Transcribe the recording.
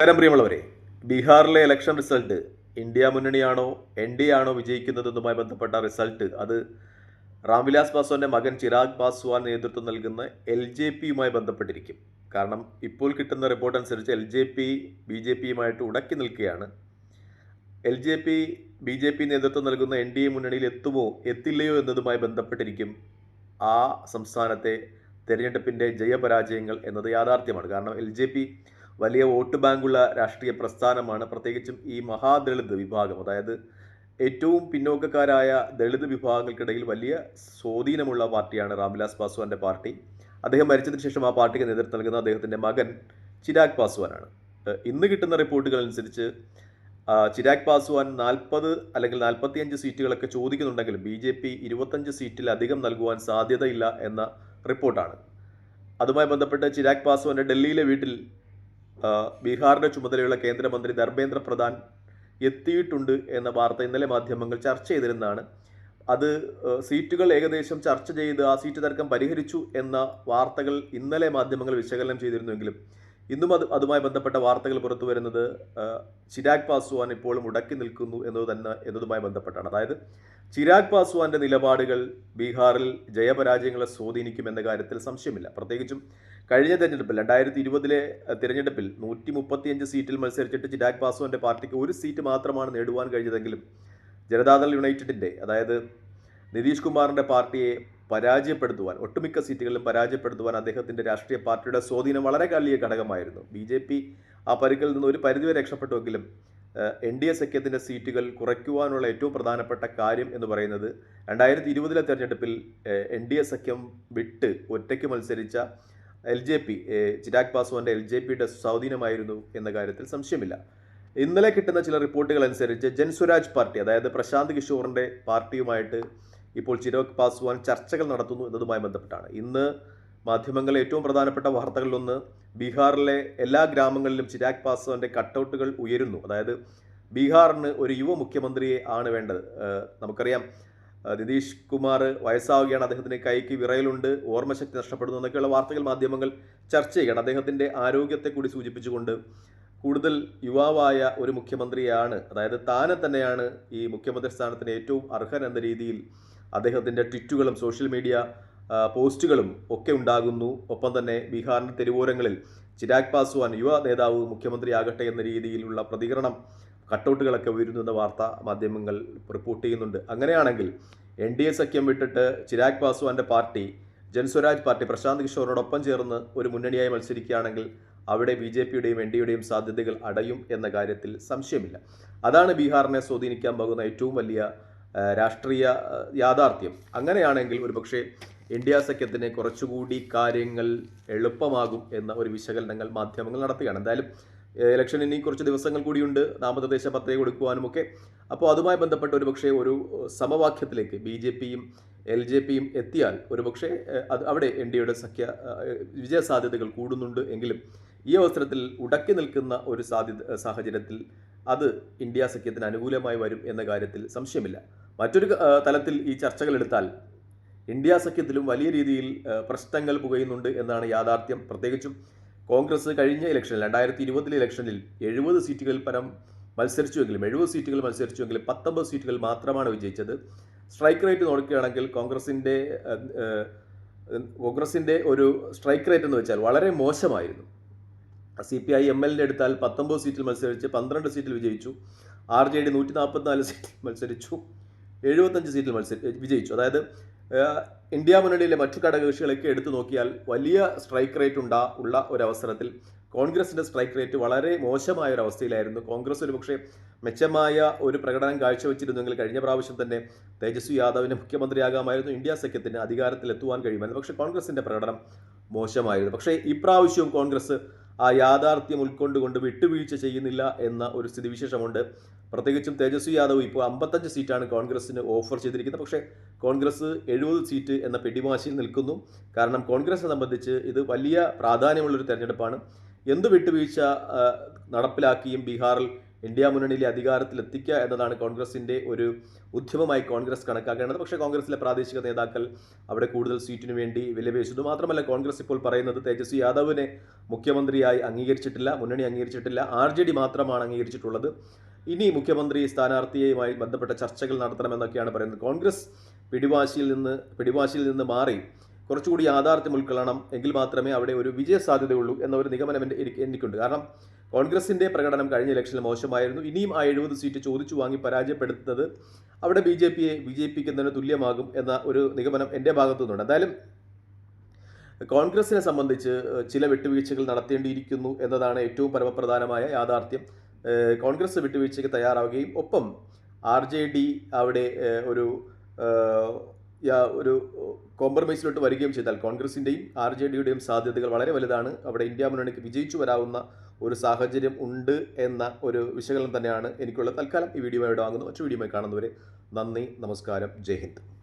നമസ്കാരം പ്രിയമുള്ളവരെ. ബീഹാറിലെ ഇലക്ഷൻ റിസൾട്ട് ഇന്ത്യ മുന്നണിയാണോ എൻ ഡി ആണോ വിജയിക്കുന്നതെന്നുമായി ബന്ധപ്പെട്ട റിസൾട്ട് അത് റാംവിലാസ് പാസ്വാന്റെ മകൻ ചിരാഗ് പാസ്വാൻ നേതൃത്വം നൽകുന്ന എൽ ജെ പിയുമായി ബന്ധപ്പെട്ടിരിക്കും. കാരണം ഇപ്പോൾ കിട്ടുന്ന റിപ്പോർട്ട് അനുസരിച്ച് L J P B J പിയുമായിട്ട് ഉടക്കി നിൽക്കുകയാണ്. L J P B J P നേതൃത്വം നൽകുന്ന എൻ ഡി എ മുന്നണിയിൽ എത്തുമോ എത്തില്ലയോ എന്നതുമായി ബന്ധപ്പെട്ടിരിക്കും ആ സംസ്ഥാനത്തെ തെരഞ്ഞെടുപ്പിന്റെ ജയപരാജയങ്ങൾ എന്നത് യാഥാർത്ഥ്യമാണ്. കാരണം എൽ ജെ പി വലിയ വോട്ട് ബാങ്കുള്ള രാഷ്ട്രീയ പ്രസ്ഥാനമാണ്. പ്രത്യേകിച്ചും ഈ മഹാദളിത് വിഭാഗം. അതായത് ഏറ്റവും പിന്നോക്കക്കാരായ ദളിത് വിഭാഗങ്ങൾക്കിടയിൽ വലിയ സ്വാധീനമുള്ള പാർട്ടിയാണ് രാംവിലാസ് പാസ്വാന്റെ പാർട്ടി. അദ്ദേഹം മരിച്ചതിന് ശേഷം ആ പാർട്ടിക്ക് നേതൃത്വം നൽകുന്ന അദ്ദേഹത്തിന്റെ മകൻ ചിരാഗ് പാസ്വാനാണ്. ഇന്ന് കിട്ടുന്ന റിപ്പോർട്ടുകൾ അനുസരിച്ച് ചിരാഗ് പാസ്വാൻ നാൽപ്പത് അല്ലെങ്കിൽ നാൽപ്പത്തിയഞ്ച് സീറ്റുകളൊക്കെ ചോദിക്കുന്നുണ്ടെങ്കിലും ബി ജെ പി ഇരുപത്തഞ്ച് സീറ്റിലധികം നൽകുവാൻ സാധ്യതയില്ല എന്ന റിപ്പോർട്ടാണ്. അതുമായി ബന്ധപ്പെട്ട് ചിരാഗ് പാസ്വാന്റെ ഡൽഹിയിലെ വീട്ടിൽ ആ, ബീഹാറിന്റെ ചുമതലയുള്ള കേന്ദ്രമന്ത്രി ധർമ്മേന്ദ്ര പ്രധാൻ എത്തിയിട്ടുണ്ട് എന്ന വാർത്ത ഇന്നലെ മാധ്യമങ്ങൾ ചർച്ച ചെയ്തിരുന്നതാണ്. അത് സീറ്റുകൾ ഏകദേശം ചർച്ച ചെയ്ത് ആ സീറ്റ് തർക്കം പരിഹരിച്ചു എന്ന വാർത്തകൾ ഇന്നലെ മാധ്യമങ്ങൾ വിശകലനം ചെയ്തിരുന്നുവെങ്കിലും ഇന്നും അത് അതുമായി ബന്ധപ്പെട്ട വാർത്തകൾ പുറത്തു വരുന്നത് ചിരാഗ് പാസ്വാൻ ഇപ്പോഴും മുടക്കി നിൽക്കുന്നു എന്നത് തന്നെ എന്നതുമായി ബന്ധപ്പെട്ടാണ്. അതായത് ചിരാഗ് പാസ്വാന്റെ നിലപാടുകൾ ബീഹാറിൽ ജയപരാജയങ്ങളെ സ്വാധീനിക്കുമെന്ന കാര്യത്തിൽ സംശയമില്ല. പ്രത്യേകിച്ചും കഴിഞ്ഞ തെരഞ്ഞെടുപ്പിൽ രണ്ടായിരത്തി ഇരുപതിലെ തിരഞ്ഞെടുപ്പിൽ നൂറ്റി മുപ്പത്തിയഞ്ച് സീറ്റിൽ മത്സരിച്ചിട്ട് ചിരാഗ് പാസ്വാന്റെ പാർട്ടിക്ക് ഒരു സീറ്റ് മാത്രമാണ് നേടുവാൻ കഴിഞ്ഞതെങ്കിലും ജനതാദൾ യുണൈറ്റഡിന്റെ അതായത് നിതീഷ് കുമാറിന്റെ പാർട്ടിയെ പരാജയപ്പെടുത്തുവാൻ ഒട്ടുമിക്ക സീറ്റുകളിലും പരാജയപ്പെടുത്തുവാൻ അദ്ദേഹത്തിന്റെ രാഷ്ട്രീയ പാർട്ടിയുടെ സ്വാധീനം വളരെ വലിയ ഘടകമായിരുന്നു. ബി ജെ പി ആ പരുക്കിൽ നിന്ന് ഒരു പരിധിവരെ രക്ഷപ്പെട്ടുവെങ്കിലും എൻ ഡി എ സഖ്യത്തിന്റെ സീറ്റുകൾ കുറയ്ക്കുവാനുള്ള ഏറ്റവും പ്രധാനപ്പെട്ട കാര്യം എന്ന് പറയുന്നത് രണ്ടായിരത്തി ഇരുപതിലെ തെരഞ്ഞെടുപ്പിൽ എൻ ഡി എ സഖ്യം വിട്ട് ഒറ്റയ്ക്ക് മത്സരിച്ച എൽ ജെ പി ചിരാഗ് പാസ്വാന്റെ എൽ ജെ പിയുടെ സ്വാധീനമായിരുന്നു എന്ന കാര്യത്തിൽ സംശയമില്ല. ഇന്നലെ കിട്ടുന്ന ചില റിപ്പോർട്ടുകൾ അനുസരിച്ച് ജൻസ്വരാജ് പാർട്ടി അതായത് പ്രശാന്ത് കിഷോറിന്റെ പാർട്ടിയുമായിട്ട് ഇപ്പോൾ ചിരാഗ് പാസ്വാൻ ചർച്ചകൾ നടത്തുന്നു എന്നതുമായി ബന്ധപ്പെട്ടാണ്. ഇന്ന് മാധ്യമങ്ങളിലെ ഏറ്റവും പ്രധാനപ്പെട്ട വാർത്തകളിലൊന്ന് ബീഹാറിലെ എല്ലാ ഗ്രാമങ്ങളിലും ചിരാഗ് പാസ്വാന്റെ കട്ടൗട്ടുകൾ ഉയരുന്നു. അതായത് ബീഹാറിന് ഒരു യുവ മുഖ്യമന്ത്രിയെ ആണ് വേണ്ടത്. നമുക്കറിയാം നിതീഷ് കുമാർ വയസ്സാവുകയാണ്. അദ്ദേഹത്തിന് കൈക്ക് വിറയലുണ്ട് ഓർമ്മശക്തി നഷ്ടപ്പെടുന്നു എന്നൊക്കെയുള്ള വാർത്തകൾ മാധ്യമങ്ങൾ ചർച്ച ചെയ്യുകയാണ്. അദ്ദേഹത്തിന്റെ ആരോഗ്യത്തെ കൂടി സൂചിപ്പിച്ചുകൊണ്ട് കൂടുതൽ യുവാവായ ഒരു മുഖ്യമന്ത്രിയാണ് അതായത് താനെ തന്നെയാണ് ഈ മുഖ്യമന്ത്രി സ്ഥാനത്തിന് ഏറ്റവും അർഹൻ എന്ന രീതിയിൽ അദ്ദേഹത്തിന്റെ ട്വിറ്റുകളും സോഷ്യൽ മീഡിയ പോസ്റ്റുകളും ഒക്കെ ഉണ്ടാകുന്നു. ഒപ്പം തന്നെ ബീഹാറിന്റെ തെരുവോരങ്ങളിൽ ചിരാഗ് പാസ്വാൻ യുവ നേതാവ് മുഖ്യമന്ത്രിയാകട്ടെ എന്ന രീതിയിലുള്ള പ്രതികരണം കട്ടൗട്ടുകളൊക്കെ ഉയരുന്നു എന്ന വാർത്ത മാധ്യമങ്ങൾ റിപ്പോർട്ട് ചെയ്യുന്നുണ്ട്. അങ്ങനെയാണെങ്കിൽ എൻ ഡി എ സഖ്യം വിട്ടിട്ട് ചിരാഗ് പാസ്വാന്റെ പാർട്ടി ജൻസ്വരാജ് പാർട്ടി പ്രശാന്ത് കിഷോറിനോടൊപ്പം ചേർന്ന് ഒരു മുന്നണിയായി മത്സരിക്കുകയാണെങ്കിൽ അവിടെ ബി ജെ പിയുടെയും എൻ ഡി യുടെയും സാധ്യതകൾ അടയും എന്ന കാര്യത്തിൽ സംശയമില്ല. അതാണ് ബീഹാറിനെ സ്വാധീനിക്കാൻ പോകുന്ന ഏറ്റവും വലിയ രാഷ്ട്രീയ യാഥാർത്ഥ്യം. അങ്ങനെയാണെങ്കിൽ ഒരുപക്ഷെ ഇന്ത്യ സഖ്യത്തിന് കുറച്ചുകൂടി കാര്യങ്ങൾ എളുപ്പമാകും എന്ന ഒരു വിശകലനങ്ങൾ മാധ്യമങ്ങൾ നടത്തുകയാണ്. എന്തായാലും ഇലക്ഷൻ ഇനി കുറച്ച് ദിവസങ്ങൾ കൂടിയുണ്ട്. നാമനിർദ്ദേശ പത്രിക കൊടുക്കുവാനുമൊക്കെ. അപ്പോൾ അതുമായി ബന്ധപ്പെട്ട് ഒരുപക്ഷെ ഒരു സമവാക്യത്തിലേക്ക് ബി ജെ പിയും എൽ ജെ പിയും എത്തിയാൽ ഒരുപക്ഷെ അത് അവിടെ എൻ ഡി എയുടെ സഖ്യ വിജയ സാധ്യതകൾ കൂടുന്നുണ്ട് എങ്കിലും ഈ അവസരത്തിൽ ഉടക്കി നിൽക്കുന്ന ഒരു സാധ്യത സാഹചര്യത്തിൽ അത് ഇന്ത്യ സഖ്യത്തിന് അനുകൂലമായി വരും എന്ന കാര്യത്തിൽ സംശയമില്ല. മറ്റൊരു തലത്തിൽ ഈ ചർച്ചകൾ എടുത്താൽ ഇന്ത്യ സഖ്യത്തിലും വലിയ രീതിയിൽ പ്രശ്നങ്ങൾ പുകയുന്നുണ്ട് എന്നാണ് യാഥാർത്ഥ്യം. പ്രത്യേകിച്ചും കോൺഗ്രസ് കഴിഞ്ഞ ഇലക്ഷനിൽ രണ്ടായിരത്തി ഇരുപതിലെ ഇലക്ഷനിൽ എഴുപത് സീറ്റുകളിൽ പരം മത്സരിച്ചുവെങ്കിലും എഴുപത് സീറ്റുകൾ മത്സരിച്ചുവെങ്കിലും പത്തൊമ്പത് സീറ്റുകൾ മാത്രമാണ് വിജയിച്ചത്. സ്ട്രൈക്ക് റേറ്റ് നോക്കുകയാണെങ്കിൽ കോൺഗ്രസിന്റെ കോൺഗ്രസിന്റെ ഒരു സ്ട്രൈക്ക് റേറ്റ് എന്ന് വെച്ചാൽ വളരെ മോശമായിരുന്നു. സി പി ഐ എം എല്ലിന്റെ എടുത്താൽ പത്തൊമ്പത് സീറ്റിൽ മത്സരിച്ച് പന്ത്രണ്ട് സീറ്റിൽ വിജയിച്ചു. ആർ ജെ ഡി നൂറ്റി നാൽപ്പത്തിനാല് സീറ്റിൽ മത്സരിച്ചു. എഴുപത്തഞ്ച് സീറ്റിൽ മത്സരി വിജയിച്ചു. അതായത് ഇന്ത്യ മുന്നണിയിലെ മറ്റു ഘടകകക്ഷികളൊക്കെ എടുത്തു നോക്കിയാൽ വലിയ സ്ട്രൈക്ക് റേറ്റ് ഉണ്ടാ ഉള്ള ഒരവസരത്തിൽ കോൺഗ്രസിന്റെ സ്ട്രൈക്ക് റേറ്റ് വളരെ മോശമായ ഒരു അവസ്ഥയിലായിരുന്നു കോൺഗ്രസ് ഒരു പക്ഷേ മെച്ചമായ ഒരു പ്രകടനം കാഴ്ചവെച്ചിരുന്നെങ്കിൽ കഴിഞ്ഞ പ്രാവശ്യം തന്നെ തേജസ്വി യാദവിന് മുഖ്യമന്ത്രിയാകാമായിരുന്നു ഇന്ത്യ സഖ്യത്തിന് അധികാരത്തിലെത്തുവാൻ കഴിയുമായിരുന്നു. പക്ഷേ കോൺഗ്രസിന്റെ പ്രകടനം മോശമായിരുന്നു. പക്ഷേ ഇപ്രാവശ്യവും കോൺഗ്രസ് ആ യാഥാർത്ഥ്യം ഉൾക്കൊണ്ടുകൊണ്ട് വിട്ടുവീഴ്ച ചെയ്യുന്നില്ല എന്ന ഒരു സ്ഥിതിവിശേഷമുണ്ട്. പ്രത്യേകിച്ചും തേജസ്വി യാദവ് ഇപ്പോൾ അമ്പത്തഞ്ച് സീറ്റാണ് കോൺഗ്രസിന് ഓഫർ ചെയ്തിരിക്കുന്നത്. പക്ഷേ കോൺഗ്രസ് എഴുപത് സീറ്റ് എന്ന പിടിവാശിയിൽ നിൽക്കുന്നു. കാരണം കോൺഗ്രസിനെ സംബന്ധിച്ച് ഇത് വലിയ പ്രാധാന്യമുള്ളൊരു തെരഞ്ഞെടുപ്പാണ്. എന്ത് വിട്ടുവീഴ്ച നടപ്പിലാക്കിയും ബീഹാറിൽ ഇന്ത്യ മുന്നണിയിലെ അധികാരത്തിൽ എത്തിക്കുക എന്നതാണ് കോൺഗ്രസിന്റെ ഒരു ഉദ്യമമായി കോൺഗ്രസ് കണക്കാക്കേണ്ടത്. പക്ഷേ കോൺഗ്രസിലെ പ്രാദേശിക നേതാക്കൾ അവിടെ കൂടുതൽ സീറ്റിന് വേണ്ടി വിലപേശുന്നു. മാത്രമല്ല കോൺഗ്രസ് ഇപ്പോൾ പറയുന്നത് തേജസ്വി യാദവിനെ മുഖ്യമന്ത്രിയായി അംഗീകരിച്ചിട്ടില്ല മുന്നണി അംഗീകരിച്ചിട്ടില്ല ആർ ജെ ഡി മാത്രമാണ് അംഗീകരിച്ചിട്ടുള്ളത്. ഇനി മുഖ്യമന്ത്രി സ്ഥാനാർത്ഥിയുമായി ബന്ധപ്പെട്ട ചർച്ചകൾ നടത്തണമെന്നൊക്കെയാണ് പറയുന്നത്. കോൺഗ്രസ് പിടിവാശിയിൽ നിന്ന് പിടിവാശിയിൽ നിന്ന് മാറി കുറച്ചുകൂടി യാഥാർത്ഥ്യം ഉൾക്കൊള്ളണം എങ്കിൽ മാത്രമേ അവിടെ ഒരു വിജയ സാധ്യതയുള്ളൂ എന്ന ഒരു നിഗമനം എന്റെ എനിക്കുണ്ട്. കാരണം കോൺഗ്രസിന്റെ പ്രകടനം കഴിഞ്ഞ ഇലക്ഷനിൽ മോശമായിരുന്നു. ഇനിയും ആ എഴുപത് സീറ്റ് ചോദിച്ചു വാങ്ങി പരാജയപ്പെടുത്തുന്നത് അവിടെ ബി ജെ പിയെ വിജയിപ്പിക്കുന്നതിന് തുല്യമാകും എന്ന ഒരു നിഗമനം എന്റെ ഭാഗത്തു നിന്നുണ്ട് എന്തായാലും കോൺഗ്രസിനെ സംബന്ധിച്ച് ചില വിട്ടുവീഴ്ചകൾ നടത്തേണ്ടിയിരിക്കുന്നു എന്നതാണ് ഏറ്റവും പരമപ്രധാനമായ യാഥാർത്ഥ്യം. കോൺഗ്രസ് വിട്ടുവീഴ്ചയ്ക്ക് തയ്യാറാവുകയും ഒപ്പം ആർ ജെ ഡി അവിടെ ഒരു ഒരു കോംപ്രമൈസിലോട്ട് വരികയും ചെയ്താൽ കോൺഗ്രസിന്റെയും ആർ ജെ ഡിയുടെയും സാധ്യതകൾ വളരെ വലുതാണ്. അവിടെ ഇന്ത്യ മുന്നണിക്ക് വിജയിച്ചു വരാവുന്ന ഒരു സാഹചര്യം ഉണ്ട് എന്ന ഒരു വിശകലനം തന്നെയാണ് എനിക്കുള്ള തൽക്കാലം ഈ വീഡിയോ ഇവിടെ വാങ്ങുന്നു. മറ്റു വീഡിയോ കാണുന്നവരെ നന്ദി നമസ്കാരം. ജയ് ഹിന്ദ്.